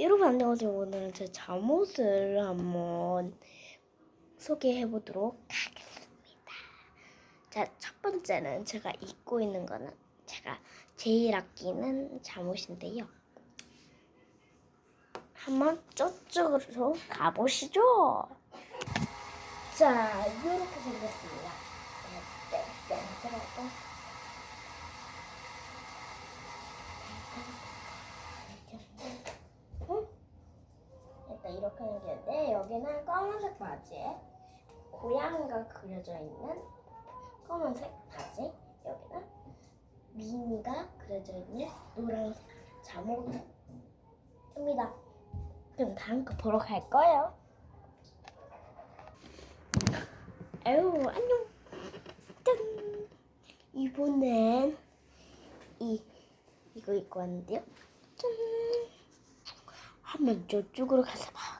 여러분 안녕하세요. 오늘은 제 잠옷을 한번 소개해 보도록 하겠습니다. 자, 첫 번째는 제가 입고 있는 거는 제가 제일 아끼는 잠옷인데요. 한번 저쪽으로 가보시죠. 자, 이렇게 생겼습니다. 네, 네, 네, 들어가. 응? 일단 이렇게 생겼는데 여기는 검은색 바지에 고양이가 그려져 있는 검은색 바지 여기는 미니가 그려져 있는 노란색 잠옷입니다. 그럼 다음 거 보러 갈 거예요. 아유 안녕. 짠. 이번엔 이 이거 입고 왔는데요. 짠. 한번 저쪽으로 가서 봐.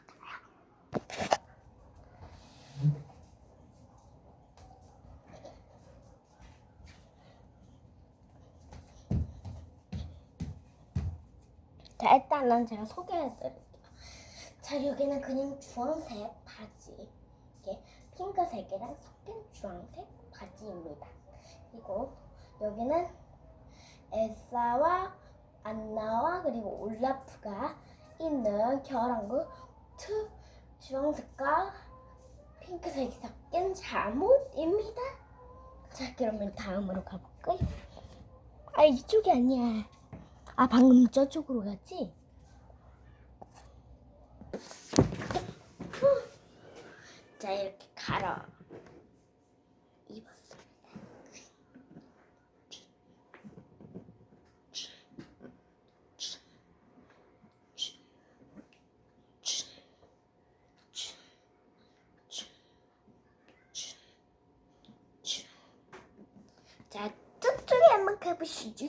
자, 일단은 제가 소개해드릴게요. 자, 여기는 그냥 주황색 바지. 이게 핑크색이랑 섞인 주황색 바지입니다. 그리고 여기는 엘사와 안나와 그리고 올라프가 있는 겨울왕국 투 주황색과 핑크색이 섞인 잠옷입니다. 자, 그러면 다음으로 가볼까요? 아, 이쪽이 아니야. 아, 방금 저쪽으로 갔지? 자, 이렇게 갈아 입었습니다. 자, 가보시죠.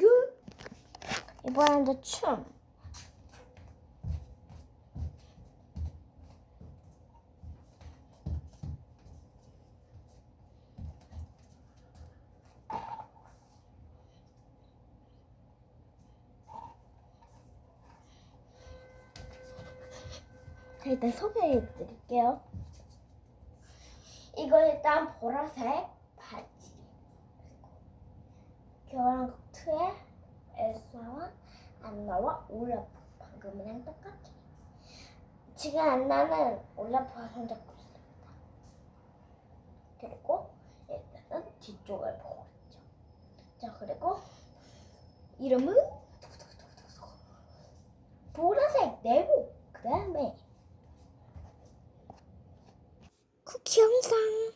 이번에도 춤. 자, 일단 소개해 드릴게요. 이거 일단 보라색 바지. 겨울왕국 2의 엘사와 안나와 올라프 방금이랑 똑같아. 지금 안나는 올라프가 손잡고 있습니다. 그리고 일단은 뒤쪽을 보고 있죠. 자 그리고 이름은. 보라색 네모 그 다음에 쿠키 영상